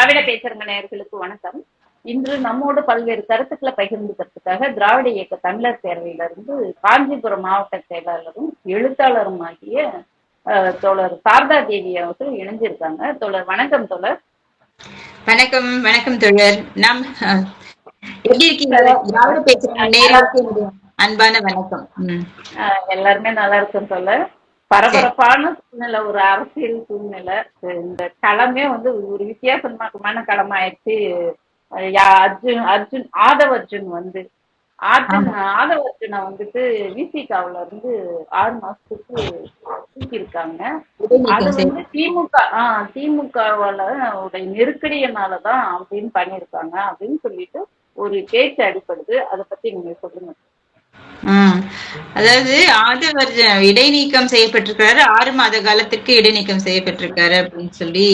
திராவிட பேச்சரங்க நேயர்களுக்கு வணக்கம். இன்று நம்மோடு பல்வேறு கருத்துக்களை பகிர்ந்துக்கிறதுக்காக திராவிட இயக்க தமிழர் பேரவையிலிருந்து காஞ்சிபுரம் மாவட்ட செயலாளரும் எழுத்தாளரும் ஆகிய தோழர் சாரதா தேவி அவர்கள் இணைஞ்சிருக்காங்க. தோழர் வணக்கம் தோழர். வணக்கம் வணக்கம் தோழர். நாம் எப்படி இருக்கீங்க? திராவிட நேயர்களுக்கு அன்பான வணக்கம். எல்லாருமே நல்லா இருக்கும் தோழர். பரபரப்பான சூழ்நிலை ஒரு அரசியல் சூழ்நிலை. இந்த களமே வந்து ஒரு வித்தியாசமான களம் ஆயிடுச்சு அர்ஜுன் அர்ஜுன் ஆதவ் அர்ஜுன் வந்து அர்ஜுன் ஆதவ் அர்ஜுனை வந்துட்டு விசிகாவுல இருந்து ஆறு மாசத்துக்கு தூக்கியிருக்காங்க. அது வந்து திமுக ஆஹ் திமுகவால உடைய நெருக்கடியினாலதான் அப்படின்னு பண்ணியிருக்காங்க அப்படின்னு சொல்லிட்டு ஒரு பேச்சு அடிப்படுது அதை பத்தி நீங்க சொல்லுங்க. அதாவது ஆதவர் இடைநீக்கம் செய்யப்பட்டிருக்கிறாரு ஆறு மாத காலத்திற்கு இடைநீக்கம் செய்யப்பட்டிருக்காரு அப்படின்னு சொல்லி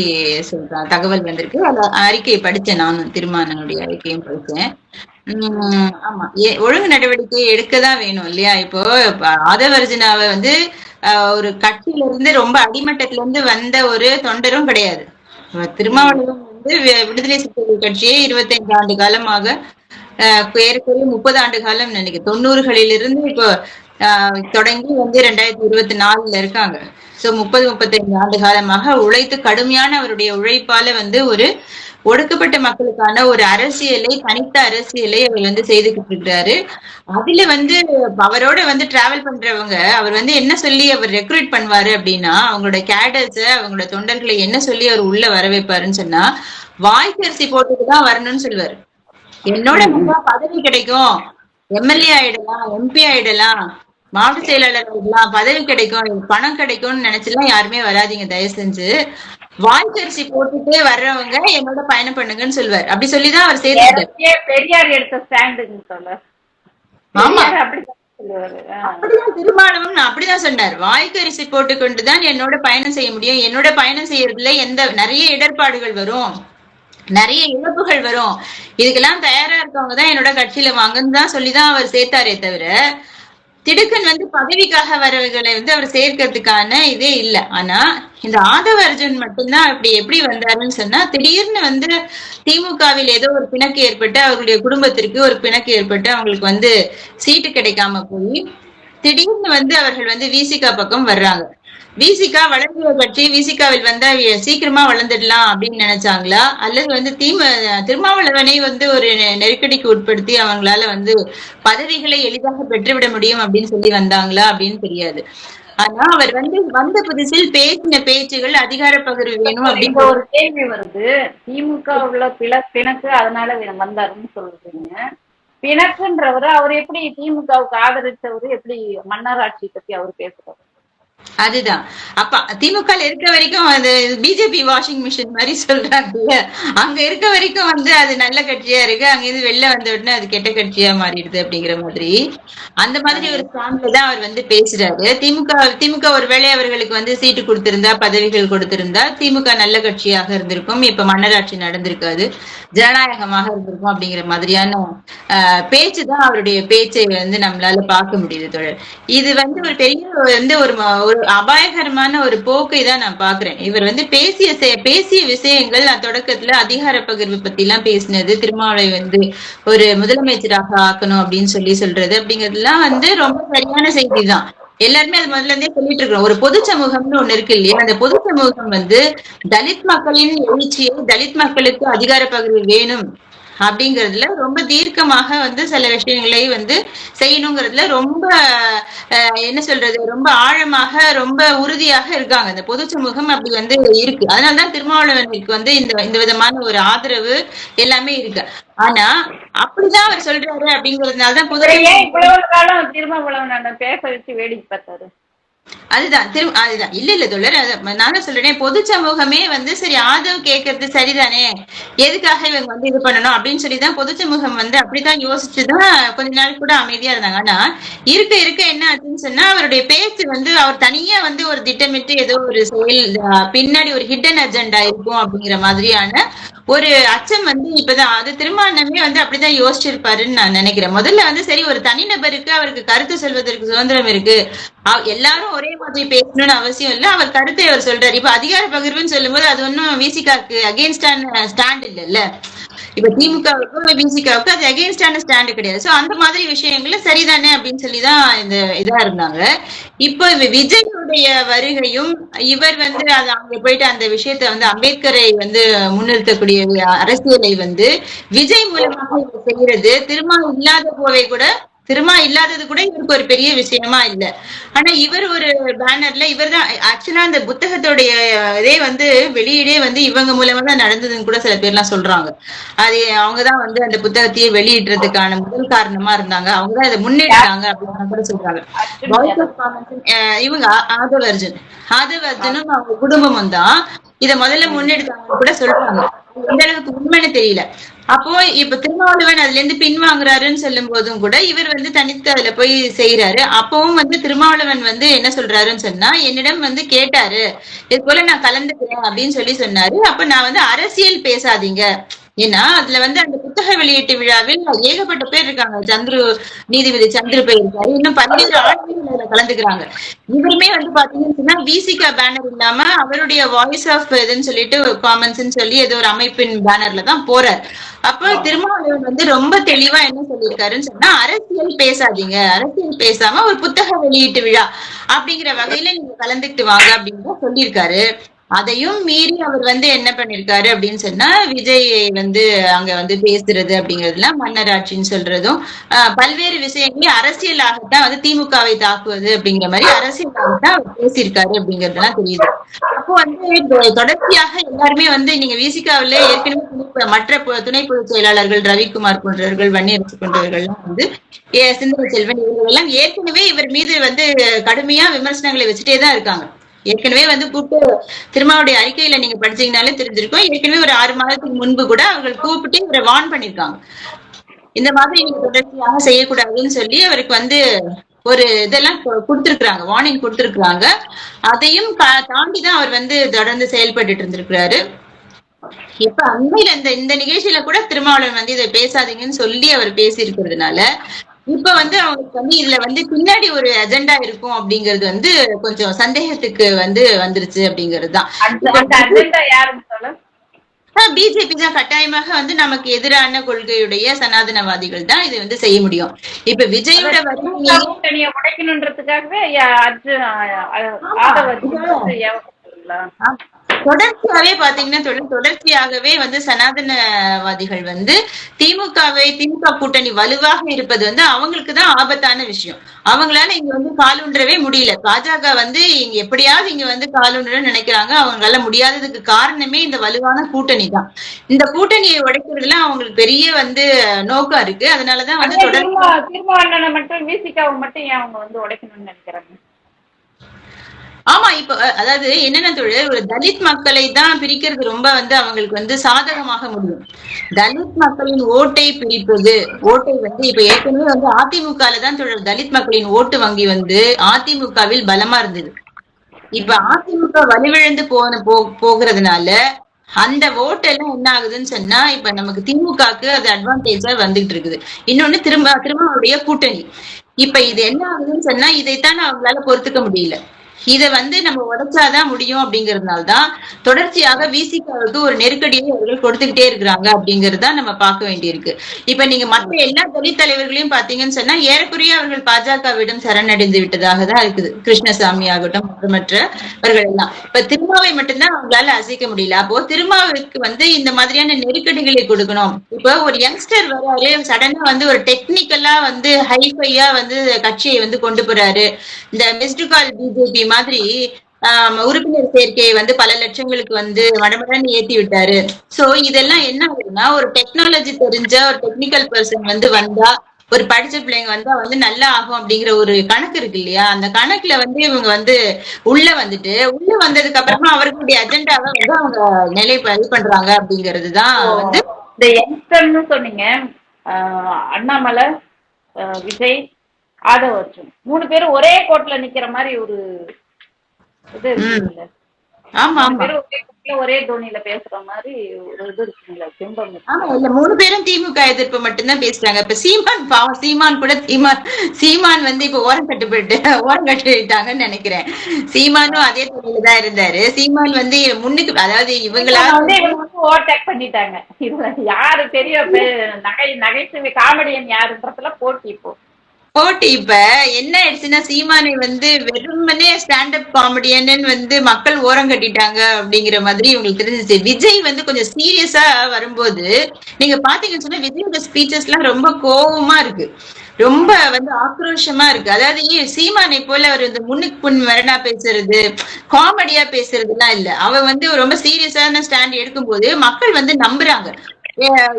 சொல்றாங்க தகவல் வந்திருக்கு. அத அறிக்கையை படிச்சேன் நானும் திருமானனுடைய அறிக்கையும் படிச்சேன் உம் ஆமா. ஒழுங்கு நடவடிக்கை எடுக்கதான் வேணும் இல்லையா? இப்போ இப்ப வந்து ஆஹ், ஒரு கட்சியில இருந்து ரொம்ப அடிமட்டத்துல இருந்து வந்த ஒரு தொண்டரும் கிடையாது. திருமாவளவன் வந்து வி- விடுதலை சிறுத்தைகள் கட்சியை இருபத்தைந்து ஆண்டு காலமாக ஆஹ், முப்பது ஆண்டு காலம் நினைக்கிறேன். தொண்ணூறுகளிலிருந்து இப்போ ஆஹ், தொடங்கி வந்து ரெண்டாயிரத்தி இருபத்தி நாலுல இருக்காங்க. சோ முப்பது முப்பத்தைந்து ஆண்டு காலமாக உழைத்து கடுமையான அவருடைய உழைப்பால வந்து ஒரு ஒடுக்கப்பட்ட மக்களுக்கான ஒரு அரசியலை தனித்த அரசியலை அவர் வந்து செய்துகிட்டு இருக்கிறாரு. அதுல வந்து அவரோட வந்து டிராவல் பண்றவங்க அவர் வந்து என்ன சொல்லி அவர் ரெக்ரூட் பண்ணுவாரு அப்படின்னா அவங்களோட கேடர்ஸ அவங்களோட தொண்டர்களை என்ன சொல்லி அவர் உள்ள வர வைப்பாருன்னு சொன்னா வாய்க்கரிசி போட்டுட்டு தான் வரணும்னு சொல்லுவாரு. என்னோட வந்தா பதவி கிடைக்கும். எம்எல்ஏ ஆயிடலாம் எம்பி ஆயிடலாம் மாவட்ட செயலாளர் ஆயிடலாம் பதவி கிடைக்கும் பணம் கிடைக்கும்னு நினைச்சுலாம் யாருமே வராதீங்க தயவு செஞ்சு. வாய்க்கரிசி போட்டுட்டு வர்றவங்க என்னோட பயணம் பண்ணுங்கன்னு சொல்லுவார் அப்படி சொல்லிதான் அவர் சேர்த்துட்டார் பெரியார் எடுத்த ஸ்டாண்டுங்க ஆமா. அப்படிதான் திருமாவளவன் அப்படிதான் சொன்னார். வாய்க்கரிசி போட்டுக்கொண்டுதான் என்னோட பயணம் செய்ய முடியும். என்னோட பயணம் செய்யறதுல எந்த நிறைய இடர்பாடுகள் வரும். நிறைய இழப்புகள் வரும். இதுக்கெல்லாம் தயாரா இருக்கவங்க தான் என்னோட கட்சியில வாங்கன்னு தான் சொல்லிதான் அவர் சேர்த்தாரே தவிர திடுக்கன் வந்து பதவிக்காக வரவர்களை வந்து அவர் சேர்க்கறதுக்கான இதே இல்ல. ஆனா இந்த ஆதவ அர்ஜுன் மட்டும்தான் அப்படி எப்படி வந்தாருன்னு சொன்னா திடீர்னு வந்து திமுகவில் ஏதோ ஒரு பிணக்கு ஏற்பட்டு அவர்களுடைய குடும்பத்திற்கு ஒரு பிணக்கு ஏற்பட்டு அவங்களுக்கு வந்து சீட்டு கிடைக்காம போய் திடீர்னு வந்து அவர்கள் வந்து விசிகா பக்கம் வர்றாங்க. விசிகா வளர்ந்ததை பற்றி விசிகாவில் வந்து சீக்கிரமா வளர்ந்துடலாம் அப்படின்னு நினைச்சாங்களா? அல்லது வந்து தீம திருமாவளவனை வந்து ஒரு நெருக்கடிக்கு உட்படுத்தி அவங்களால வந்து பதவிகளை எளிதாக பெற்றுவிட முடியும் அப்படின்னு சொல்லி வந்தாங்களா அப்படின்னு தெரியாது. ஆனா அவர் வந்து வந்த புதுசில் பேசின பேச்சுகள் அதிகார பகிர்வு வேணும் அப்படின்னு ஒரு கேள்வி வருது. திமுக உள்ள பிள பிணக்கு அதனால வந்தாருன்னு சொல்றீங்க. பிணக்குன்றவர் அவர் எப்படி திமுகவுக்கு ஆதரிச்சவரு எப்படி மன்னராட்சி பத்தி அவர் பேசுறாரு? அதுதான். அப்ப திமுக இருக்க வரைக்கும் அது பிஜேபி வாஷிங் மிஷின் மாதிரி சொல்றாங்கல்ல அங்க இருக்க வரைக்கும் வந்து அது நல்ல கட்சியா இருக்கு. அங்க இருந்து வெளில வந்த உடனே அது கெட்ட கட்சியா மாறிடுது அப்படிங்கிற மாதிரி. அந்த மாதிரி ஒரு ஸ்டாண்ட்ல தான் அவர் வந்து பேசுறாரு. திமுக திமுக ஒருவேளை அவர்களுக்கு வந்து சீட்டு கொடுத்திருந்தா பதவிகள் கொடுத்திருந்தா திமுக நல்ல கட்சியாக இருந்திருக்கும். இப்ப மன்னராட்சி நடந்திருக்காது. ஜனநாயகமாக இருந்திருக்கும் அப்படிங்கிற மாதிரியான ஆஹ், பேச்சு தான் அவருடைய பேச்சை வந்து நம்மளால பார்க்க முடியுது தொடர் இது வந்து ஒரு பெரிய வந்து ஒரு அபாயகரமான ஒரு போக்கை தான் நான் பாக்குறேன் இவர் வந்து பேசிய பேசிய விஷயங்கள் நான் தொடக்கத்துல அதிகார பகிர்வு பத்தி எல்லாம் பேசினது திருமாவளை வந்து ஒரு முதலமைச்சராக ஆக்கணும் அப்படின்னு சொல்லி சொல்றது அப்படிங்கறதுலாம் வந்து ரொம்ப சரியான செய்தி தான் எல்லாருமே அது முதல்ல இருந்தே சொல்லிட்டு இருக்கோம் ஒரு பொது சமூகம்னு ஒண்ணு இருக்கு இல்லையா? அந்த பொது சமூகம் வந்து தலித் மக்களின் எழுச்சியை தலித் மக்களுக்கு அதிகார பகிர்வு வேணும். அப்படிங்கறதுல ரொம்ப தீர்க்கமாக வந்து சில விஷயங்களை வந்து செய்யணுங்கிறதுல ரொம்ப அஹ், என்ன சொல்றது ரொம்ப ஆழமாக ரொம்ப உறுதியாக இருக்காங்க. இந்த பொது சமூகம் அப்படி வந்து இருக்கு. அதனாலதான் திருமாவளவனுக்கு வந்து இந்த இந்த விதமான ஒரு ஆதரவு எல்லாமே இருக்கு. ஆனா அப்படிதான் அவர் சொல்றாரு அப்படிங்கறதுனாலதான் பொது இவ்வளவு காலம் திருமாவளவன் பேச வச்சு வேடிக்கை பார்த்தாரு. அதுதான் திரு அதுதான். இல்ல இல்ல தொல்லர் அது நான் சொல்றேன் பொது சமூகமே வந்து சரி ஆதரவு கேட்கறது சரிதானே? எதுக்காக இவங்க வந்து இது பண்ணணும் அப்படின்னு சொல்லி தான் பொது சமூகம் வந்து அப்படிதான் யோசிச்சுதான் கொஞ்ச நாள் கூட அமைதியா இருந்தாங்க. ஆனா இருக்க இருக்க என்ன ஆச்சுன்னு சொன்னா அவருடைய பேச்சு வந்து அவர் தனியா வந்து ஒரு திட்டமிட்டு ஏதோ ஒரு செயல் பின்னாடி ஒரு ஹிடன் அஜெண்டா இருக்கும் அப்படிங்கிற மாதிரியான ஒரு அச்சம் வந்து இப்பதான் அது திருமணமே வந்து அப்படிதான் யோசிச்சிருப்பாருன்னு நான் நினைக்கிறேன். முதல்ல வந்து சரி ஒரு தனிநபருக்கு அவருக்கு கருத்து சொல்வதற்கு சுதந்திரம் இருக்கு. எல்லாரும் ஒரே மாதிரி பேசணும்னு அவசியம் இல்ல. அவர் கருத்தை அவர் சொல்றாரு. இப்ப அதிகார பகிர்வுன்னு சொல்லும்போது அது ஒன்னும் விசிகாக்கு அகேன்ஸ்டான ஸ்டாண்ட் இல்ல இப்ப திமுகவுக்கு விசிகாவுக்கு அது அகேன்ஸ்டான ஸ்டாண்டு கிடையாது. சோ அந்த மாதிரி விஷயங்கள்ல சரிதானே அப்படின்னு சொல்லிதான் இந்த இதா இருந்தாங்க. இப்போ விஜயுடைய வருகையும் இவர் வந்து அது அங்க போயிட்டு அந்த விஷயத்த வந்து அம்பேத்கரை வந்து முன்னிறுத்தக்கூடிய அரசியலை வந்து விஜய் மூலமாக செய்யறது திருமணம் இல்லாத போவே கூட திருமா இல்லாதது கூட இவருக்கு ஒரு பெரிய விஷயமா இல்ல. ஆனா இவர் ஒரு பேனர்ல இவர் தான் ஆக்சுவலா அந்த புத்தகத்தோடைய இதே வந்து வெளியீடே வந்து இவங்க மூலமா தான் நடந்ததுன்னு கூட சில பேர்லாம் சொல்றாங்க. அது அவங்கதான் வந்து அந்த புத்தகத்தையே வெளியிடுறதுக்கான முதல் காரணமா இருந்தாங்க. அவங்கதான் இதை முன்னெடுத்தாங்க அப்படின்னு கூட சொல்றாங்க. இவங்க ஆ- ஆதவர்ஜுன் ஆதவர்ஜுனும் அவங்க குடும்பமும் தான் இத முதல்ல முன்னெடுத்தாங்க கூட சொல்றாங்க. எந்த அளவுக்கு உண்மைன்னு தெரியல. அப்போ இப்ப திருமாவளவன் அதுல இருந்து பின்வாங்குறாருன்னு சொல்லும் போதும் கூட இவர் வந்து தனித்து அதுல போய் செய்யறாரு அப்பவும் வந்து திருமாவளவன் வந்து என்ன சொல்றாருன்னு சொன்னா என்னிடம் வந்து கேட்டாரு. இது போல நான் கலந்துக்கிறேன் அப்படின்னு சொல்லி சொன்னாரு. அப்ப நான் வந்து அரசியல் பேசாதீங்க. ஏன்னா அதுல வந்து அந்த புத்தக வெளியீட்டு விழாவில் ஏகப்பட்ட பேர் இருக்காங்க. சந்துரு நீதிபதி சந்துரு பேர் இருக்காரு. இன்னும் பல்வேறு ஆளுநர்கள் கலந்துக்கிறாங்க. இவருமே வந்து பாத்தீங்கன்னு விசிகா பேனர் இல்லாம அவருடைய வாய்ஸ் ஆஃப் இதுன்னு சொல்லிட்டு காமன்ஸ்ன்னு சொல்லி ஏதோ ஒரு அமைப்பின் பேனர்ல தான் போறார். அப்ப திருமாவளவன் வந்து ரொம்ப தெளிவா என்ன சொல்லியிருக்காருன்னு சொன்னா அரசியல் பேசாதீங்க. அரசியல் பேசாம ஒரு புத்தக வெளியீட்டு விழா. அப்படிங்கிற வகையில நீங்க கலந்துக்கிட்டு வாங்க அப்படின்னு தான் சொல்லியிருக்காரு. அதையும் மீறி அவர் வந்து என்ன பண்ணிருக்காரு அப்படின்னு சொன்னா விஜய் வந்து அங்க வந்து பேசுறது அப்படிங்கறதுலாம் மன்னர் ஆட்சின்னு சொல்றதும் ஆஹ் பல்வேறு விஷயங்களை அரசியலாகத்தான் வந்து திமுகவை தாக்குவது அப்படிங்கிற மாதிரி அரசியலாகத்தான் அவர் பேசியிருக்காரு அப்படிங்கறதுலாம் தெரியுது. அப்போ வந்து தொடர்ச்சியாக எல்லாருமே வந்து நீங்க விசிகாவில ஏற்கனவே மற்ற துணை பொதுச் செயலாளர்கள் ரவிக்குமார் போன்றவர்கள் வன்னியரசு போன்றவர்கள்லாம் வந்து சிந்தனை செல்வன் இவர்கள் எல்லாம் ஏற்கனவே இவர் மீது வந்து கடுமையா விமர்சனங்களை வச்சுட்டே தான் இருக்காங்க. ஏற்கனவே வந்து கூப்பிட்டு திருமாவுடைய அறிக்கையில நீங்க படிச்சீங்கனாலே தெரிஞ்சிருக்கும். ஏற்கனவே ஒரு ஆறு மாதத்துக்கு முன்பு கூட அவர்கள் கூப்பிட்டு இவரை வார்ன் பண்ணிருக்காங்க இந்த மாதிரி நீங்க தொடர்ச்சியாக செய்யக்கூடாதுன்னு சொல்லி அவருக்கு வந்து ஒரு இதெல்லாம் கொடுத்துருக்குறாங்க கொடுத்திருக்கிறாங்க. வார்னிங் கொடுத்துருக்குறாங்க. அதையும் தாண்டிதான் அவர் வந்து தொடர்ந்து செயல்பட்டுட்டு இருந்திருக்கிறாரு. இப்ப அண்மையில இந்த இந்த நிகழ்ச்சியில கூட திருமாவளவன் வந்து இதை பேசாதீங்கன்னு சொல்லி அவர் பேசி இருக்கிறதுனால இப்ப வந்து அவங்களுக்கு வந்து இதுல வந்து பின்னாடி ஒரு அஜெண்டா இருக்கும் அப்படிங்கிறது வந்து கொஞ்சம் சந்தேகத்துக்கு வந்து வந்துருச்சு அப்படிங்கிறது தான் பிஜேபி தான் கட்டாயமாக வந்து நமக்கு எதிரான கொள்கையுடைய சனாதனவாதிகள் தான் இது வந்து செய்ய முடியும். இப்ப விஜயோட உடைக்கணுன்றதுக்காகவே தொடர்ச்சியாவே பாத்தீங்கன்னா தொடர் தொடர்ச்சியாகவே வந்து சனாதனவாதிகள் வந்து திமுகவை திமுக கூட்டணி வலுவாக இருப்பது வந்து அவங்களுக்கு தான் ஆபத்தான விஷயம். அவங்களால இங்க வந்து காலூன்றவே முடியல. பாஜக வந்து இங்க எப்படியாவது இங்க வந்து காலூன்ற நினைக்கிறாங்க. அவங்களால முடியாததுக்கு காரணமே இந்த வலுவான கூட்டணி தான். இந்த கூட்டணியை உடைக்கிறதுல அவங்களுக்கு பெரிய வந்து நோக்கம் இருக்கு. அதனாலதான் வந்து தொடர் திரும்ப திருமாவளவனை மட்டும் மட்டும் ஏன் அவங்க வந்து உடைக்கணும்னு நினைக்கிறாங்க? ஆமா இப்ப அதாவது என்னென்ன தொழில்? ஒரு தலித் மக்களை தான் பிரிக்கிறது ரொம்ப வந்து அவங்களுக்கு வந்து சாதகமாக முடியும். தலித் மக்களின் ஓட்டை பிரிப்பது ஓட்டை வந்து இப்ப ஏற்கனவே வந்து அதிமுக தான் தொழில் தலித் மக்களின் ஓட்டு வங்கி வந்து அதிமுகவில் பலமா இருந்தது. இப்ப அதிமுக வலுவிழந்து போன போ போகிறதுனால அந்த ஓட்டு எல்லாம் என்ன ஆகுதுன்னு சொன்னா இப்ப நமக்கு திமுகக்கு அது அட்வான்டேஜா வந்துகிட்டு இருக்குது. இன்னொன்னு திரும்ப திருமாவுடைய கூட்டணி. இப்ப இது என்ன ஆகுதுன்னு சொன்னா இதைத்தான் அவங்களால பொறுத்துக்க முடியல. இத வந்து நம்ம உடைச்சாதான் முடியும் அப்படிங்கறதுனால தான் தொடர்ச்சியாக விசிகாவுக்கு ஒரு நெருக்கடியை அவர்கள் கொடுத்துக்கிட்டே இருக்கிறாங்க அப்படிங்கறது நம்ம பார்க்க வேண்டியிருக்கு. இப்ப நீங்க மற்ற எல்லா தலித் தலைவர்களையும் பாத்தீங்கன்னு சொன்னா ஏறக்குறைய அவர்கள் பாஜகவிடம் சரணடைந்து விட்டதாக தான் இருக்குது. கிருஷ்ணசாமி ஆகட்டும் மற்றவர்கள் எல்லாம் இப்ப திருமாவை மட்டும்தான் அவங்களால அசைக்க முடியல. அப்போ திருமாவுக்கு வந்து இந்த மாதிரியான நெருக்கடிகளை கொடுக்கணும். இப்போ ஒரு யங்ஸ்டர் வராரு சடனா வந்து ஒரு டெக்னிக்கலா வந்து ஹைஃபையா வந்து கட்சியை வந்து கொண்டு போறாரு. இந்த மிஸ்டு கால் பிஜேபி மாதிரி உறுப்பினர் சேர்க்கையை வந்து பல லட்சங்களுக்கு வந்து மடமடன்னு ஏத்தி விட்டாரு. சோ இதெல்லாம் என்ன ஆகுதுன்னா ஒரு டெக்னாலஜி தெரிஞ்ச ஒரு டெக்னிக்கல் பர்சன் வந்து வந்தா ஒரு படிச்ச பிள்ளைங்க வந்தா வந்து நல்லா ஆகும் அப்படிங்கிற ஒரு கணக்கு இருக்கு இல்லையா? அந்த கணக்குல வந்து இவங்க வந்து உள்ள வந்துட்டு உள்ள வந்ததுக்கு அப்புறமா அவர்களுடைய அஜெண்டாவை வந்து அவங்க நிலை இது பண்றாங்க அப்படிங்கிறது தான் வந்து இந்த யங்ஸ்டர்னு சொன்னீங்க. அண்ணாமலை விஜய் ஆதவ அர்ஜுன் மூணு பேரும் ஒரே கோட்ல நிக்கிற மாதிரி ஒரு இது ஒரே தோனியில பேசுற மாதிரி ஒரு இது இருக்குங்களா பிம்பம் இருக்கு. ஆமா இல்ல மூணு பேரும் திமுக எதிர்ப்பு மட்டும்தான் பேசுறாங்க. இப்ப சீமான் பாவம் சீமான் கூட சீமான் சீமான் வந்து இப்ப ஓரம் கட்டுப்பட்டு ஓரம் கட்டிட்டாங்கன்னு நினைக்கிறேன். சீமானும் அதே தொழில தான் இருந்தாரு. சீமான் வந்து முன்னுக்கு அதாவது இவங்களா இவங்க வந்து இவங்க வந்து ஓவர்டேக் பண்ணிட்டாங்க. இதுல யாரு பெரிய நகை நகைச்சுவை காமெடியன் யாருன்றதுல போட்டி இப்போ. போட்டி இப்ப என்ன ஆயிடுச்சுன்னா சீமானை வந்து வெறுமனே ஸ்டாண்டப் காமெடியன் வந்து மக்கள் ஓரம் கட்டிட்டாங்க அப்படிங்கிற மாதிரி இவங்களுக்கு தெரிஞ்சிச்சு. விஜய் வந்து கொஞ்சம் சீரியஸா வரும்போது நீங்க பாத்தீங்கன்னு சொன்னா விஜயோட ஸ்பீச்சஸ் எல்லாம் ரொம்ப கோவமா இருக்கு. ரொம்ப வந்து ஆக்ரோஷமா இருக்கு. அதாவது சீமானை போல அவர் இந்த முன்னுக்கு புண் மரணா பேசுறது காமெடியா பேசுறது எல்லாம் இல்ல. அவ வந்து ரொம்ப சீரியஸான ஸ்டாண்ட் எடுக்கும்போது மக்கள் வந்து நம்புறாங்க.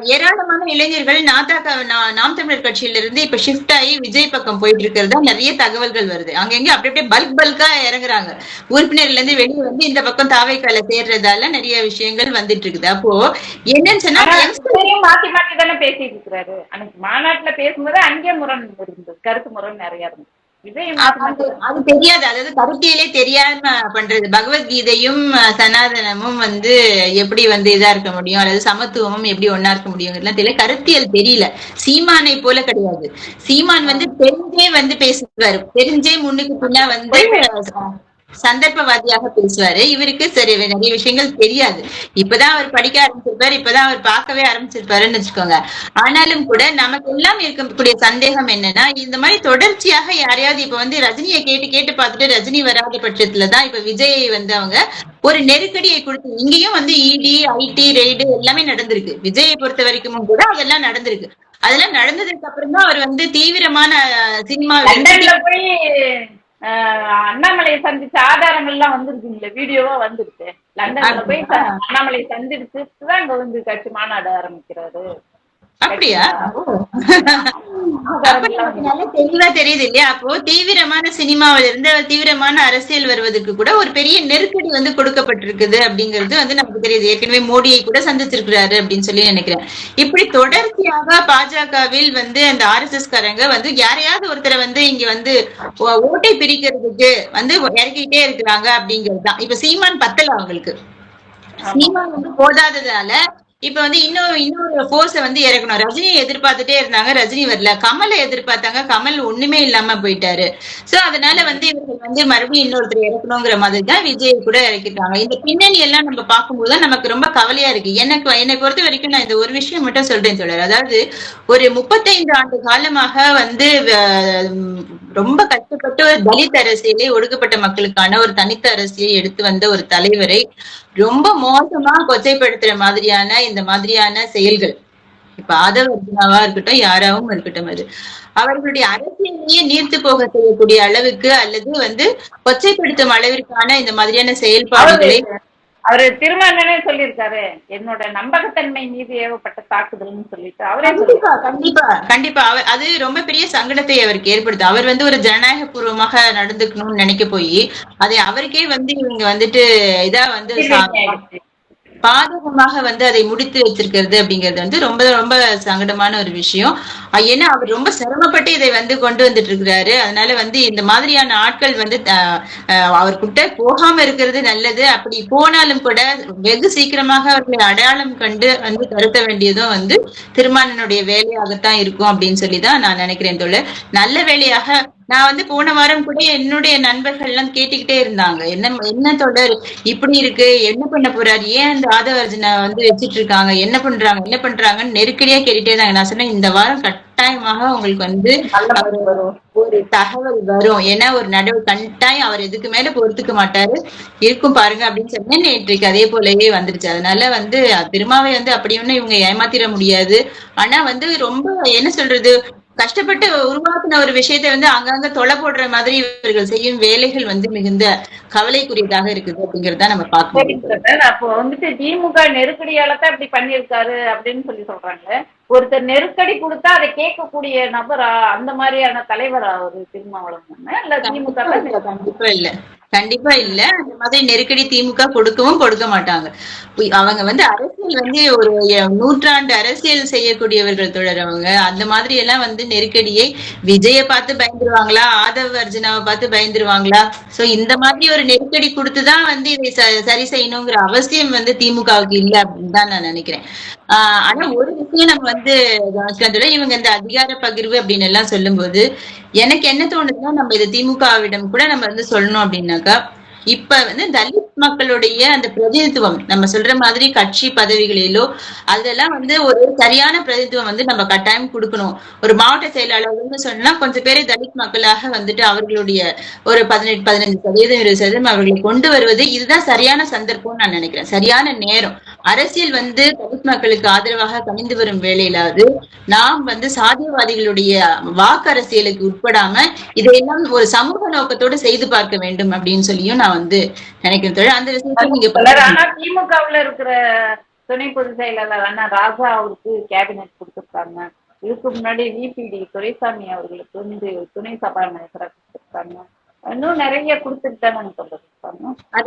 ஏராளமான இளைஞர்கள் நாதாக்கா நா- நாம் தமிழர் கட்சியில இருந்து இப்ப ஷிஃப்ட் ஆகி விஜய் பக்கம் போயிட்டு இருக்கிறதா நிறைய தகவல்கள் வருது. அங்கங்க அப்படி அப்படியே பல்க் பல்கா இறங்குறாங்க. உறுப்பினர்ல இருந்து வெளியே வந்து இந்த பக்கம் தாவைக்கால சேர்றதால நிறைய விஷயங்கள் வந்துட்டு இருக்குது அப்போ என்னன்னு சொன்னா மாத்தி மாத்தி தானே பேசிட்டு இருக்கிறாரு அன்னைக்கு மாநாட்டுல பேசும்போது அங்கேயே முரண் இருந்தது கருத்து முரண் நிறைய இருந்தது. அது தெரியாது. அதாவது கருத்தியலே தெரியாம பண்றது. பகவத்கீதையும் சனாதனமும் வந்து எப்படி வந்து இதா இருக்க முடியும்? அல்லது சமத்துவமும் எப்படி ஒன்னா இருக்க முடியுங்கிறதுலாம் தெரியல. கருத்தியல் தெரியல. சீமானை போல கிடையாது. சீமான் வந்து தெரிஞ்சே வந்து பேசுவாரு. தெரிஞ்சே முன்னுக்கு பின்னா வந்து சந்தர்ப்பவாதியாக பேசுவாரு. இவருக்கு சரி நிறைய விஷயங்கள் தெரியாது. இப்பதான் அவர் படிக்க ஆரம்பிச்சிருப்பாரு இப்பதான் அவர் பார்க்கவே ஆரம்பிச்சிருப்பாருன்னு வச்சுக்கோங்க. ஆனாலும் கூட நமக்கு எல்லாம் இருக்கக்கூடிய சந்தேகம் என்னன்னா இந்த மாதிரி தொடர்ச்சியாக யாரையாவது இப்ப வந்து ரஜினியை கேட்டு கேட்டு பார்த்துட்டு ரஜினி வராத பட்சத்துலதான் இப்ப விஜயை வந்து அவங்க ஒரு நெருக்கடியை கொடுத்து இங்கேயும் வந்து இடி ஐடி ரெய்டு எல்லாமே நடந்திருக்கு. விஜயை பொறுத்த வரைக்கும் கூட அதெல்லாம் நடந்திருக்கு. அதெல்லாம் நடந்ததுக்கு அப்புறம் தான் அவர் வந்து தீவிரமான சினிமா போய் அண்ணாமலையை சந்திச்ச ஆதாரங்கள் எல்லாம் வந்திருக்குங்களே வீடியோவா வந்துருக்கு. லண்டன்ல போய் அண்ணாமலையை சந்திச்சு தான் இங்க வந்து கட்சி மாநாடு ஆரம்பிக்கிறாரு. அப்படியா? தெளிவா தெரியுது இல்லையா அப்போ தீவிரமான சினிமாவில இருந்து தீவிரமான அரசியல் வருவதற்கு கூட ஒரு பெரிய நெருக்கடி வந்து கொடுக்கப்பட்டிருக்குது அப்படிங்கிறது வந்து நமக்கு தெரியுது. ஏற்கனவே மோடியை கூட சந்திச்சிருக்கிறாரு அப்படின்னு சொல்லி நினைக்கிறேன். இப்படி தொடர்ச்சியாக பாஜகவில் வந்து அந்த ஆர் எஸ் எஸ் காரங்க வந்து யாரையாவது ஒருத்தரை வந்து இங்க வந்து ஓட்டை பிரிக்கிறதுக்கு வந்து இறக்கிட்டே இருக்கிறாங்க அப்படிங்கிறது தான். இப்ப சீமான் பத்தல அவங்களுக்கு. சீமான் வந்து போதாததால இப்ப வந்து இன்னொரு இன்னொரு போர்ஸ வந்து இறக்கணும். ரஜினியை எதிர்பார்த்துட்டே இருந்தாங்க ரஜினி வரல. கமலை எதிர்பார்த்தாங்க கமல் ஒண்ணுமே இல்லாம போயிட்டாரு. சோ அதனால வந்து இவர்கள் வந்து மறுபடியும் இன்னொருத்தர் இறக்கணுங்கிற மாதிரி தான் விஜய் கூட இறக்கிட்டாங்க. இந்த பின்னணி எல்லாம் நம்ம பார்க்கும்போது தான் நமக்கு ரொம்ப கவலையா இருக்கு. எனக்கு என்னை பொறுத்த வரைக்கும் நான் இந்த ஒரு விஷயம் மட்டும் சொல்றேன் தொடர் அதாவது ஒரு முப்பத்தைந்து ஆண்டு காலமாக வந்து ரொம்ப கஷ்டப்பட்டு ஒரு தலித் அரசியலை ஒடுக்கப்பட்ட மக்களுக்கான ஒரு தனித்த அரசியலை எடுத்து வந்த ஒரு தலைவரை ரொம்ப மோசமா கொச்சைப்படுத்துற மாதிரியான இந்த மாதிரியான செயல்கள். இப்ப ஆதவ அர்ஜுனாவா இருக்கட்டும் யாராவும் இருக்கட்டும் அது. அவர்களுடைய அரசியலையே நீர்த்து போக செய்யக்கூடிய அளவுக்கு அல்லது வந்து கொச்சைப்படுத்தும் அளவிற்கான இந்த மாதிரியான செயல்பாடுகளை அவரு திருமணனே சொல்லியிருக்காரு. என்னோட நம்பகத்தன்மை மீது ஏவப்பட்ட தாக்குதல்னு சொல்லிட்டு. அவரே கண்டிப்பா கண்டிப்பா கண்டிப்பா. அவர் அது ரொம்ப பெரிய சங்கடத்தை அவருக்கு ஏற்படுத்து. அவர் வந்து ஒரு ஜனநாயக பூர்வமாக நடந்துக்கணும்னு நினைக்க போய் அதை அவருக்கே வந்து இவங்க வந்துட்டு இதா வந்து பாதகமாக வந்து அதை முடித்து வச்சிருக்கிறது அப்படிங்கிறது வந்து ரொம்ப ரொம்ப சங்கடமான ஒரு விஷயம். ஏன்னா அவர் ரொம்ப சிரமப்பட்டு இதை வந்து கொண்டு வந்துட்டு இருக்கிறாரு அதனால வந்து இந்த மாதிரியான ஆட்கள் வந்து அஹ், அவர்கிட்ட போகாம இருக்கிறது நல்லது. அப்படி போனாலும் கூட வெகு சீக்கிரமாக அவர்களை அடையாளம் கண்டு வந்து தருத்த வேண்டியதும் வந்து திருமானனுடைய வேலையாகத்தான் இருக்கும் அப்படின்னு சொல்லி தான் நான் நினைக்கிறேன் தோழர். நல்ல வேலையாக நான் வந்து போன வாரம் கூட என்னுடைய நண்பர்கள் எல்லாம் கேட்டுக்கிட்டே இருந்தாங்க. என்ன என்ன தொடர்? இப்படி இருக்கு. என்ன பண்ண போறாரு? ஏன் அந்த ஆதவர்ஜனை வந்து வச்சிட்டு இருக்காங்க என்ன பண்றாங்க? என்ன பண்றாங்கன்னு நெருக்கடியா கேட்டுட்டே இருந்தாங்க. நான் சொன்னேன் இந்த வாரம் கட்டாயமாக உங்களுக்கு வந்து ஒரு தகவல் வரும். ஏன்னா ஒரு நடவு கட்டாயம் அவர் எதுக்கு மேல பொறுத்துக்க மாட்டாரு. இருக்கும் பாருங்க அப்படின்னு சொன்னேன். நேற்றைக்கு அதே போலவே வந்துருச்சு. அதனால வந்து திருமாவை வந்து அப்படி ஒண்ணும் இவங்க ஏமாத்திர முடியாது. ஆனா வந்து ரொம்ப என்ன சொல்றது? கஷ்டப்பட்டு உருவாக்குன ஒரு விஷயத்தை வந்து அங்கங்க தொலை போடுற மாதிரி இவர்கள் செய்யும் வேலைகள் வந்து மிகுந்த கவலைக்குரியதாக இருக்குது அப்படிங்கறத நம்ம பார்க்கணும் அப்போ வந்துட்டு திமுக நெருக்கடியால தான் இப்படி பண்ணியிருக்காரு அப்படின்னு சொல்லி சொல்றாங்க. ஒருத்தர் நெருக்கடி கொடுத்தா அதை கேட்கக்கூடிய நபரா அந்த மாதிரியான தலைவரா ஒரு திருமாவளவன் இல்ல திமுக கண்டிப்பா இல்ல. கண்டிப்பா இல்ல. அந்த மாதிரி நெருக்கடி திமுக கொடுக்கவும் கொடுக்க மாட்டாங்க. அவங்க வந்து அரசியல் வந்து ஒரு நூற்றாண்டு அரசியல் செய்யக்கூடியவர்கள் தொடர் அவங்க. அந்த மாதிரி எல்லாம் வந்து நெருக்கடியை விஜய பார்த்து பயந்துருவாங்களா? ஆதவ அர்ஜுனாவை பார்த்து பயந்துருவாங்களா? சோ இந்த மாதிரி ஒரு நெருக்கடி கொடுத்துதான் வந்து இதை ச- சரி செய்யணுங்கிற அவசியம் வந்து திமுகவுக்கு இல்ல அப்படின்னு தான் நான் நினைக்கிறேன். ஆஹ் ஆனா ஒரு விஷயம் நம்ம வந்து கவனிச்சுக்கிறதோட இவங்க இந்த அதிகார பகிர்வு அப்படின்னு எல்லாம் சொல்லும்போது எனக்கு என்ன தோணுதுன்னா நம்ம இது திமுகவிடம் கூட நம்ம வந்து சொல்லணும் அப்படின்னாக்கா இப்ப வந்து தலித் மக்களுடைய அந்த பிரதிநிதித்துவம் நம்ம சொல்ற மாதிரி கட்சி பதவிகளிலோ அதெல்லாம் வந்து ஒரு சரியான பிரதிநிதித்துவம் வந்து நம்ம கட்டாயம் கொடுக்கணும். ஒரு மாவட்ட செயலாளர்னு சொன்னா கொஞ்சம் பேரை தலித் மக்களாக வந்துட்டு அவர்களுடைய ஒரு பதினெட்டு பதினஞ்சு சதவீதம் இருபது சதவீதம் அவர்களை கொண்டு வருவது இதுதான் சரியான சந்தர்ப்பம்னு நான் நினைக்கிறேன். சரியான நேரம். அரசியல் வந்து தலித் மக்களுக்கு ஆதரவாக கணிந்து வரும் வேளையிலாவது நாம் வந்து சாதியவாதிகளுடைய வாக்கு அரசியலுக்கு உட்படாம இதையெல்லாம் ஒரு சமூக நோக்கத்தோடு செய்து பார்க்க வேண்டும் அப்படின்னு சொல்லியும் நான் வந்து நினைக்கிறேன் தோழர். அந்த விஷயத்தை நீங்க. ஆனா திமுகவுல இருக்கிற துணை பொதுச் செயலாளர் அண்ணா ராஜா அவருக்கு கேபினெட் கொடுத்திருக்காங்க இதுக்கு முன்னாடி விபிடி துரைசாமி அவர்களுக்கு வந்து துணை சபாநாயகராக கொடுத்திருக்காங்க இன்னும் நிறைய கொடுத்துட்டு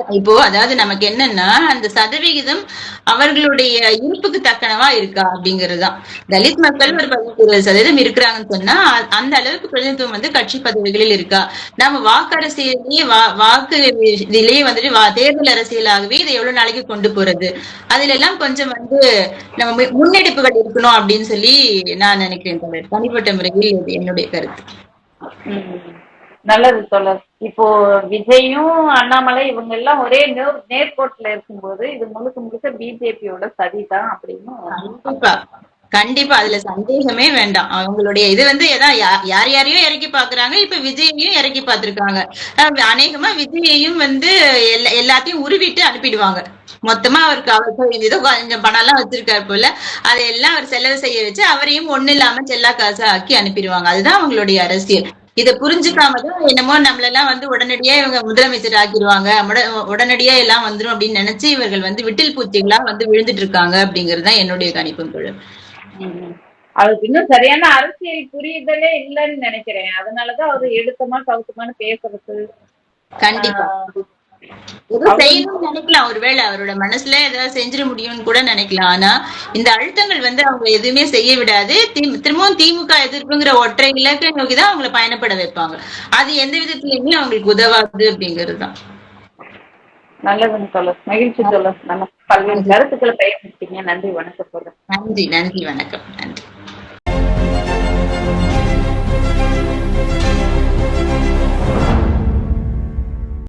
இப்போ அதாவது நமக்கு என்னன்னா அந்த சதவிகிதம் அவர்களுடைய இருப்புக்கு தக்கனவா இருக்கா அப்படிங்கறதுதான் தலித் மக்கள் ஒரு இருபது சதவீதம் இருக்கிறாங்கன்னு சொன்னா அந்த அளவுக்கு பிரதிநிதித்துவம் வந்து கட்சி பதவிகளில் இருக்கா? நம்ம வாக்கு அரசியலையே வா- வாக்கு இதிலேயே வந்துட்டு வா- தேர்தல் அரசியலாகவே இதை எவ்வளவு நாளைக்கு கொண்டு போறது? அதுல எல்லாம் கொஞ்சம் வந்து நம்ம முன்னெடுப்புகள் இருக்கணும் அப்படின்னு சொல்லி நான் நினைக்கிறேன். தனிப்பட்ட முறையில் என்னுடைய கருத்து. நல்லது தோழர். இப்போ விஜயும் அண்ணாமலை இவங்க எல்லாம் ஒரே நேர் நேர்கோட்டுல இருக்கும்போது இது முழுக்க முழுக்க பிஜேபியோட சதிதான் அப்படின்னு கண்டிப்பா. கண்டிப்பா. அதுல சந்தேகமே வேண்டாம். அவங்களுடைய இது வந்து எதான் யார் யாரையும் இறக்கி பாக்குறாங்க. இப்ப விஜயையும் இறக்கி பார்த்திருக்காங்க அநேகமா விஜயையும் வந்து எல்லா- எல்லாத்தையும் உருவிட்டு அனுப்பிடுவாங்க. மொத்தமா அவருக்கு அவருக்கு ஏதோ கொஞ்சம் பணம் எல்லாம் வச்சிருக்காரு போல. அதையெல்லாம் அவர் செலவு செய்ய வச்சு அவரையும் ஒண்ணு இல்லாம செல்லா காசா ஆக்கி அனுப்பிடுவாங்க. அதுதான் அவங்களுடைய அரசியல். இதை புரிஞ்சுக்காம தான் என்னமோ நம்மளெல்லாம் வந்து உடனடியா இவங்க முதலமைச்சர் ஆக்கிடுவாங்க. உட- உடனடியா எல்லாம் வந்துரும் அப்படின்னு நினைச்சு இவர்கள் வந்து விட்டில் பூச்சிகளா வந்து விழுந்துட்டு இருக்காங்க அப்படிங்கிறது தான் என்னுடைய கணிப்பும் தோழர். ம். அவருக்கு இன்னும் சரியான அரசியல் புரியுதலே இல்லைன்னு நினைக்கிறேன். அதனாலதான் அவரு எடுத்தமா கவுத்தமான்னு பேசுறது. கண்டிப்பா. செய்யணும்னு நினைக்கலாம். ஒருவேளை அவரோட மனசுல ஏதாவது செஞ்சிட முடியும்னு கூட நினைக்கலாம். ஆனா இந்த அழுத்தங்கள் வந்து அவங்க எதுவுமே செய்ய விடாது. திரும்பவும் திமுக எதிர்ப்புங்கிற ஒற்றை இலக்கை நோக்கிதான் அவங்கள பயணப்பட வைப்பாங்க. அது எந்த விதத்திலயுமே அவங்களுக்கு உதவாது அப்படிங்கிறது தான் நல்லதுன்னு சொல்ல மகிழ்ச்சி சொல்ல நம்ம பல்வேறு கருத்துக்களை பயன்படுத்திங்க நன்றி வணக்கம் சொல்ல நன்றி நன்றி வணக்கம். நன்றி.